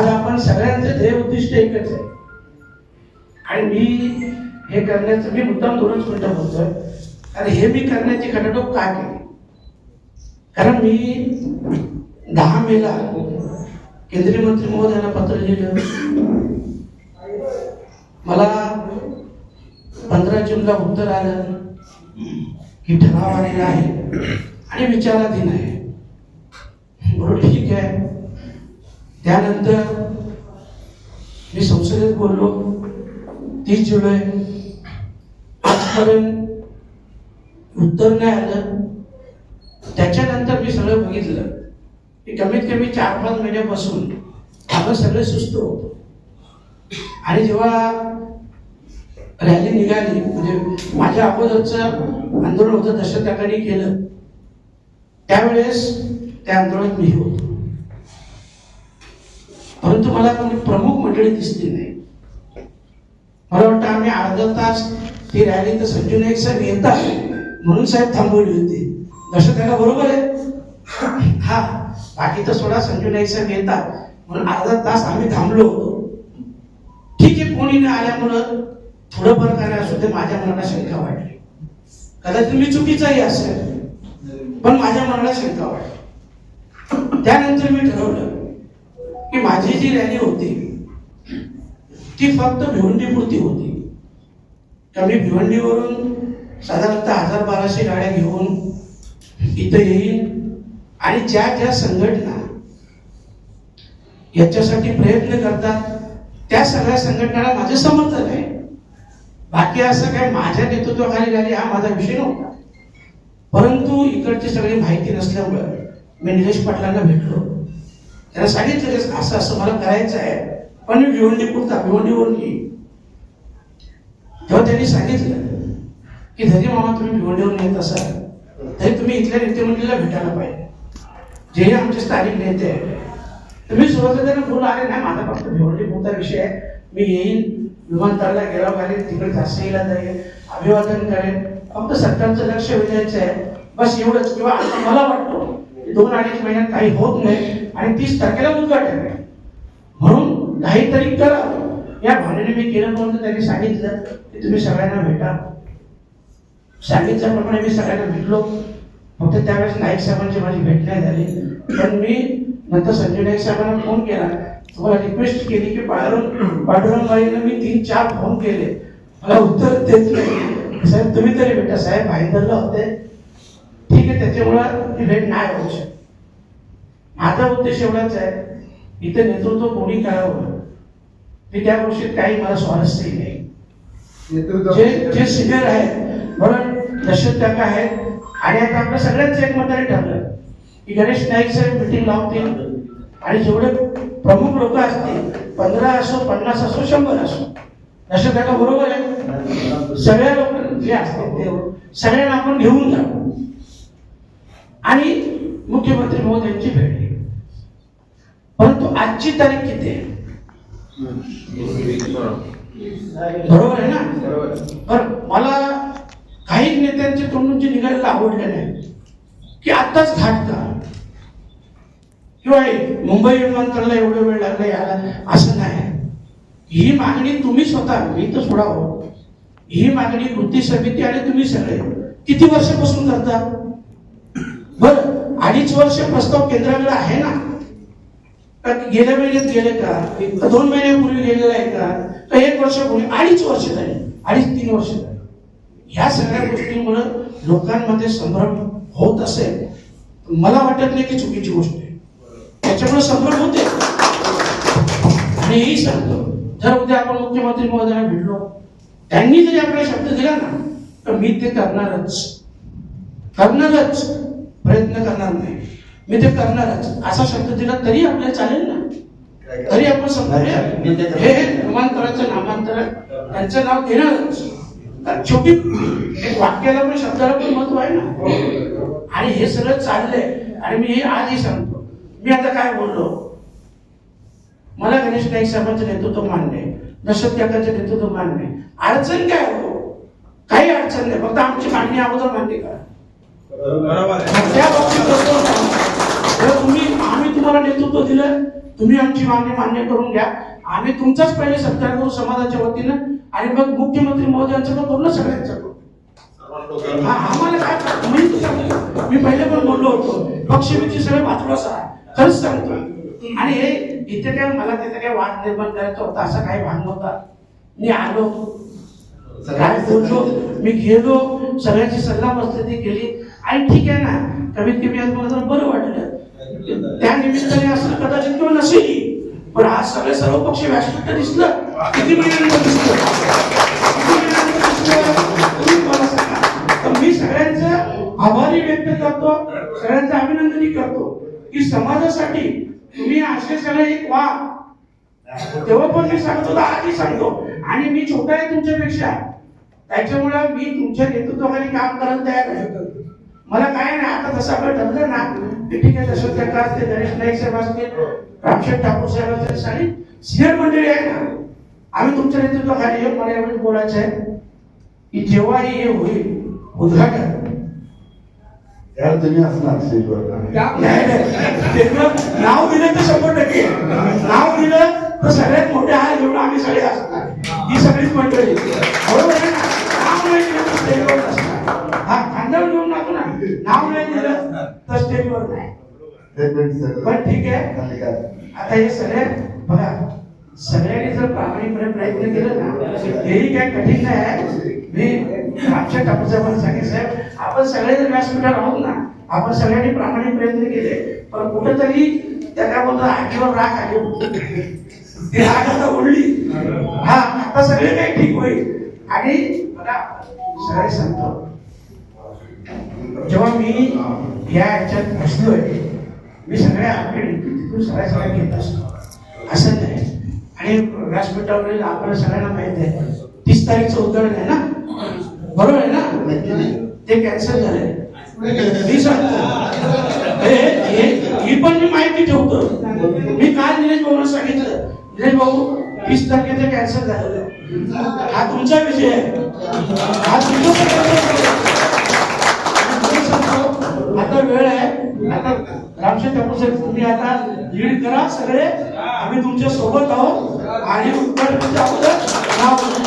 आज आपण सगळ्यांचं ध्येय उद्दिष्ट एकच आहे. आणि मी हे करण्याचं मी मुद्दाम दोनच मिनिटं बोलतोय. आणि हे मी करण्याची खटाटोप का केली? कारण मी दहा मेला केंद्रीय मंत्री महोदयांना पत्र लिहिलं. मला पंधरा जूनला उत्तर आलं की ठराव आलेला आहे आणि विचाराधीन आहे. बरोबर ठीक आहे. त्यानंतर मी संसदेत बोललो. तीस जुलै. आजपर्यंत उत्तर नाही आलं. त्याच्यानंतर मी सगळं बघितलं. की कमीत कमी चार पाच महिन्यापासून आपण सगळे सुस्त होतो. आणि जेव्हा रॅली निघाली म्हणजे माझ्या अगोदरचं आंदोलन होतं दशरथाकडे केलं. त्यावेळेस त्या आंदोलनात मी होतो. परंतु मला कोणी प्रमुख मंडळी दिसली नाही. मला वाटतं आम्ही अर्धा तास ती रॅली तर संजू नाईक साहेब येतात. म्हणून साहेब थांबवली होती. दशरथाला बरोबर आहे? हा बाकी तर सोडा संजू नाईक साहेब येतात. म्हणून अर्धा तास आम्ही थांबलो होतो. ठीक आहे कोणी नाही आल्यामुळं थोडंफार काय असू ते माझ्या मनाला शंका वाटली. कदाचित मी चुकीचाही असेल. पण माझ्या मनाला शंका वाटली. त्यानंतर मी ठरवलं की माझी जी रॅली होती ती फक्त भिवंडीपुरती होती. कमी भिवंडीवरून साधारणतः हजार बाराशे गाड्या घेऊन इथं येईल. आणि ज्या ज्या संघटना याच्यासाठी प्रयत्न करतात त्या सगळ्या संघटनाला माझं समर्थन आहे. बाकी असं काय माझ्या नेतृत्वाखाली झाली हा माझा विषय नव्हता. परंतु इकडची सगळी माहिती नसल्यामुळं मी निलेश पाटलांना भेटलो. त्यांना सांगितलं असं असं मला करायचं आहे. पण मी भिवंडी पुरता भिवंडीवरून येईन तेव्हा त्यांनी सांगितलं की धरी मामा तुम्ही भिवंडीवर येत असाल तरी तुम्ही इथल्या नेतेमंडळीला भेटायला पाहिजे. जे आमचे स्थानिक नेते आहेत. तर मी सुरुवातीला त्यांना बोललो आले नाही माझा फक्त भिवंडी पुरता विषय आहे. मी येईन विमानतळाला गेला पाहिजे तिकडे झाशीला जाईल अभिवादन करेन. फक्त सरकारचं लक्ष वेधायचं आहे. बस एवढंच. किंवा आता मला वाटतो दोन अडीच महिन्यात काही होत नाही आणि तीस तारखेला उद्घाटन आहे म्हणून काहीतरी करा. या भावनेने मी केलं म्हणून त्यांनी सांगितलं की तुम्ही सगळ्यांना भेटा. सांगितल्याप्रमाणे मी सगळ्यांना भेटलो. फक्त त्यावेळेस नाईक साहेबांची माझी भेट नाही झाली. पण मी नंतर संजय नाईक साहेबांना फोन केला. तुम्हाला रिक्वेस्ट केली की बाहेरून पांडुरंगबाईंना मी तीन चार फोन केले. मला उत्तर देत नाही. साहेब तुम्ही तरी भेटा. साहेब भाईंदरला होते. ठीक आहे त्याच्यामुळं भेट नाही होऊ शकत. माझा उद्देश एवढाच आहे इथे नेतृत्व कोणी करावं? मी त्या गोष्टीत काही मला स्वारस्यही नाही. जे जे सिनियर आहेत म्हणून दशरथ काका आहेत आणि आता आपल्या सगळ्यांचं एकमताने ठरलं की गणेश नाईक साहेब मिटिंग लावतील आणि जेवढे प्रमुख लोक असतील पंधरा असो पन्नास असो शंभर असो. दशरथ काका बरोबर आहे सगळ्या लोक जे असतील ते सगळ्यांना आपण घेऊन जाऊ. आणि मुख्यमंत्री महोदयांची भेट परंतु आजची तारीख किती आहे? बरोबर आहे ना? पण मला काही नेत्यांचे तोंडून निघायला आवडले नाही. की आत्ताच घाटता किंवा मुंबई विमानतळाला एवढा वेळ लागला याला असं नाही. ही मागणी तुम्ही स्वतः मी तर सोडावं. ही मागणी कृती समिती आणि तुम्ही सगळे किती वर्षापासून करता? बर अडीच वर्ष प्रस्ताव केंद्राकडे आहे ना? गेल्या महिन्यात गेले का? दोन महिन्यापूर्वी गेलेला आहे का? का एक वर्षापूर्वी? अडीच वर्ष झाली. अडीच तीन वर्ष झाली. ह्या सगळ्या गोष्टींमुळे लोकांमध्ये संभ्रम होत असेल. मला वाटत नाही की चुकीची गोष्ट आहे. त्याच्यामुळे संभ्रम होते. आणि हेही सांगतो. जर उद्या आपण मुख्यमंत्री महोदयांना भेटलो त्यांनी जरी आपल्याला शब्द दिला ना तर मी ते करणारच. करणारच. प्रयत्न करणार नाही. मी ते करणारच. असा शब्द दिला तरी आपल्याला चालेल ना? तरी आपण समजा हे नामांतराचं नामांतर त्यांचं नाव घेणारच शेवटी एक वाक्याला पण शब्दाला पण महत्त्व आहे ना? आणि हे सगळं चाललंय. आणि मी हे आजही सांगतो. मी आता काय बोललो? मला गणेश नाईक साहेबांचं नेतृत्व मान्य दशरथ काकांचं नेतृत्व मान्य अडचण काय हो? काही अडचण नाही. फक्त आमची मागणी अगोदर मान्य करा. बरोबर त्या बाबतीत तुम्ही आम्ही तुम्हाला नेतृत्व दिलं तुम्ही आमची मागणी मान्य करून घ्या. आम्ही तुमचाच पहिले सत्कार करू समाजाच्या वतीनं आणि मग मुख्यमंत्री महोदयांचं पण सगळ्यांचं आम्हाला काय मी मी पहिले पण बोललो होतो. पक्षविची सगळे वाचवास आहे. खरंच सांगतो. आणि हे इथे काय मला तिथे काय वाद निर्माण करायचा होता असा काही भान नव्हता. मी आलो. काय बोललो? मी गेलो. सगळ्यांची सल्ला मस्ती केली. आणि ठीक आहे ना? कमीत कमी आज मला जरा बरं वाटलं. त्या निमित्ताने असं कदाचित किंवा नसेल पण आज सगळे सर्व पक्ष व्यासपीठ दिसलं. किती महिन्यानंतर दिसलं? किती तुम्ही सांगा. तर मी सगळ्यांचं आभारी व्यक्त करतो सगळ्यांचं अभिनंदनही करतो की समाजासाठी तुम्ही असे सगळे एक वा. तेव्हा पण मी सांगत होतो आजही सांगतो. आणि मी छोटा आहे तुमच्यापेक्षा. त्याच्यामुळे मी तुमच्या नेतृत्वाखाली काम करायला तयार आहे. मला काय नाही आता जसं आपण ठरलं ना. की ठीक आहे दशरथ जगताप असते गणेश नाईक साहेब असतील रामशेठ ठाकूर साहेब असतील आणि सिनियर मंडळी आहे ना. आम्ही तुमच्या नेतृत्वाखाली येऊ मला एवढंच बोलायचं आहे की जेव्हाही हे होईल उद्घाटन. यार तुम्ही असणार स्टेजवर नाव दिलं तर शंभर टक्के. नाव दिलं तर सगळ्यात मोठे हार घेऊन आम्ही सगळे असणार. ही सगळीच मंडळी. बरोबर आहे ना? नाव नाही दिलं तर स्टेजवर नाव नाही दिलं तर स्टेजवर नाही पण ठीक आहे. आता हे सगळे बघा सगळ्यांनी जर प्रामाणिकपणे प्रयत्न केला ना हेही काय कठीण नाही आहे. मी आमच्या ठाकूरसाहेबांना सांगितलं साहेब आपण सगळे जर व्यासपीठावर आहोत ना आपण सगळ्यांनी प्रामाणिक प्रयत्न केले पण कुठेतरी त्या काय बोलतात आगीवर राख आली. ती राख आता उडली. हा आता सगळे काही ठीक होईल. आणि बघा सगळे सांगतो जेव्हा मी या ह्याच्यात बसलोय मी सगळ्या तिथून सगळ्या सगळ्या घेत असतो. असं नाही. आणि व्यासपीठावरील आपल्याला सगळ्यांना माहिती आहे. तीस तारीखचं उद्घाटन आहे ना? बरोबर आहे ना? ते कॅन्सल झालंय. हे- पण मी माहिती ठेवतो. मी काल निलेश भाऊला सांगितलं. निलेश भाऊ तीस तारखेचं कॅन्सल झालेलं. हा तुमचा विषय आहे. हा तुमचा आता रामशेठ ठाकूर साहेब तुम्ही आता लीड करा सगळे. आम्ही तुमच्यासोबत आहोत. आणि उत्तर अगोदर